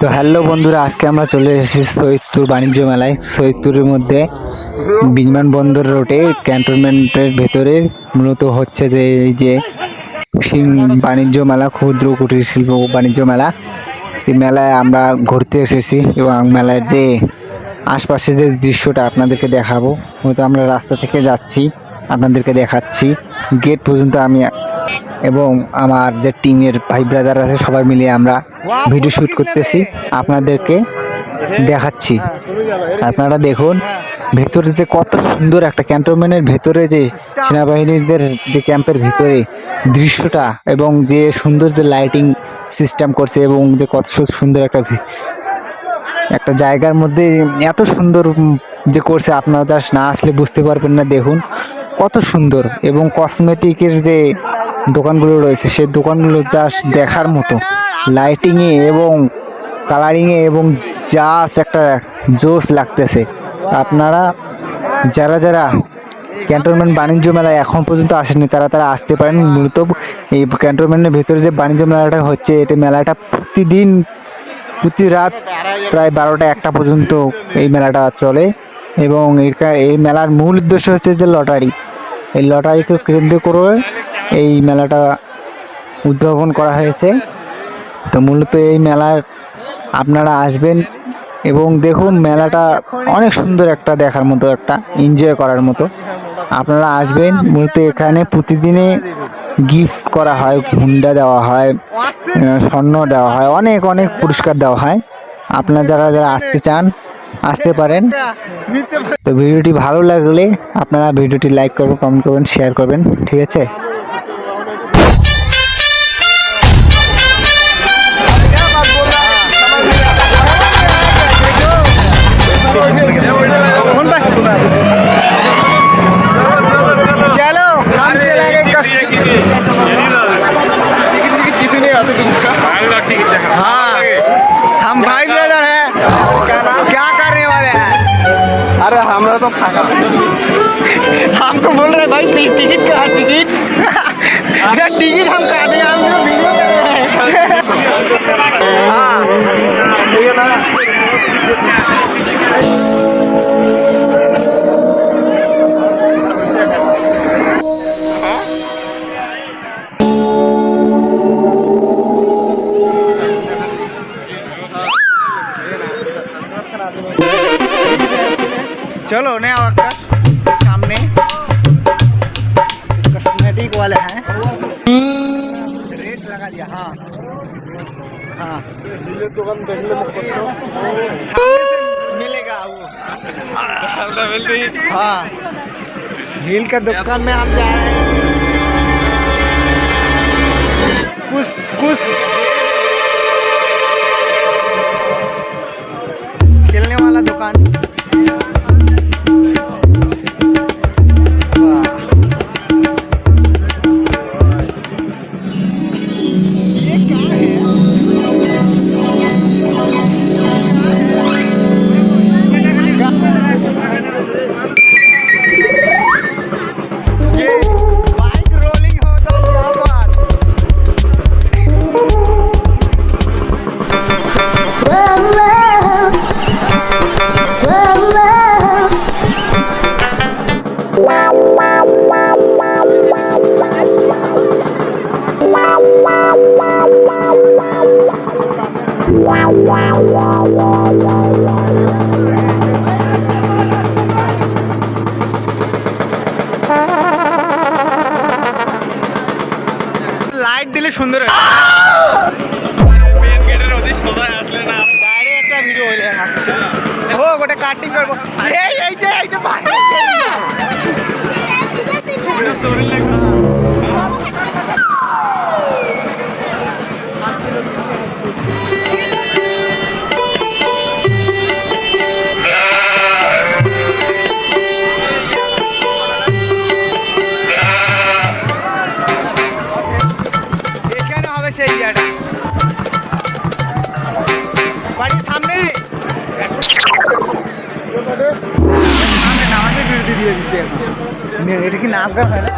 তো হ্যালো বন্ধুরা, আজকে আমরা চলে এসেছি সৈয়দপুর বাণিজ্য মেলায়। সৈয়দপুরের মধ্যে বিমানবন্দর রোডে ক্যান্টনমেন্টের ভেতরে মূলত হচ্ছে যে এই যে সিং বাণিজ্য মেলা, ক্ষুদ্র কুটির শিল্প বাণিজ্য মেলা। এই মেলায় আমরা ঘুরতে এসেছি এবং মেলার যে আশপাশে যে দৃশ্যটা আপনাদেরকে দেখাবো হয়তো আমরা রাস্তা থেকে যাচ্ছি। আপনাদেরকে দেখাচ্ছি। গেট পর্যন্ত আমি এবং আমার যে টিমের ভাই ব্রাদার আছে, সবাই মিলে আমরা ভিডিও শ্যুট করতেছি। আপনাদেরকে দেখাচ্ছি। আপনারা দেখুন, ভেতরে যে কত সুন্দর একটা ক্যান্টনমেন্টের ভেতরে যে সেনাবাহিনীদের যে ক্যাম্পের ভিতরে দৃশ্যটা এবং যে সুন্দর যে লাইটিং সিস্টেম করছে এবং যে কত সুন্দর একটা একটা জায়গার মধ্যে এত সুন্দর যে করছে, আপনারা জাস্ট না আসলে বুঝতে পারবেন না। দেখুন কত সুন্দর এবং কসমেটিকের যে দোকানগুলো রয়েছে, সেই দোকানগুলো জাস্ট দেখার মতো। লাইটিংয়ে এবং কালারিংয়ে এবং জাস্ট একটা জোস লাগতেছে। আপনারা, যারা যারা ক্যান্টনমেন্ট বাণিজ্য মেলায় এখন পর্যন্ত আসেনি তারা তারা আসতে পারেন। মূলত এই ক্যান্টনমেন্টের ভেতরে যে বাণিজ্য মেলাটা হচ্ছে, এটা মেলাটা প্রতিদিন, প্রতি রাত প্রায় বারোটা একটা পর্যন্ত এই মেলাটা চলে। এবং এই মেলার মূল উদ্দেশ্য হচ্ছে যে লটারি। এই লটারিকে কেন্দ্র করে এই মেলাটা উদ্ভাবন করা হয়েছে। তো মূলত এই মেলার আপনারা আসবেন এবং দেখুন মেলাটা অনেক সুন্দর একটা দেখার মতো, একটা এনজয় করার মতো। আপনারা আসবেন, মূলত এখানে প্রতিদিনে গিফট করা হয়, হুন্ডা দেওয়া হয় স্বর্ণ দেওয়া হয়, অনেক অনেক পুরস্কার দেওয়া হয়। আপনারা যারা যারা আসতে চান আসতে পারেন। তো ভিডিওটি ভালো লাগলে আপনারা ভিডিওটি লাইক করবেন কমেন্ট করবেন শেয়ার করবেন ঠিক আছে? तो फाका हमको बोल रहे हैं, भाई टी- टिकट का चलो नया वक्त सामने। कस्मेटिक वाले हैं। रेट लगा दिया हाँ। हाँ। मिलेगा वो। हाँ हिल हाँ। का दुकान में हम जा रहे हैं। লাইট দিলে সুন্দর হয়। গেটের অধি সবাই আসলে না বাইরে একটা ভিডিও হইলে ও গোটে কাটিং করব। এই এই যে এই যে হবে সেই জায়গাটা বাড়ির সামনে সামনে নামাজের বিরতি দিয়ে দিছে এখন নে- এটা কি নাচ গান হয় না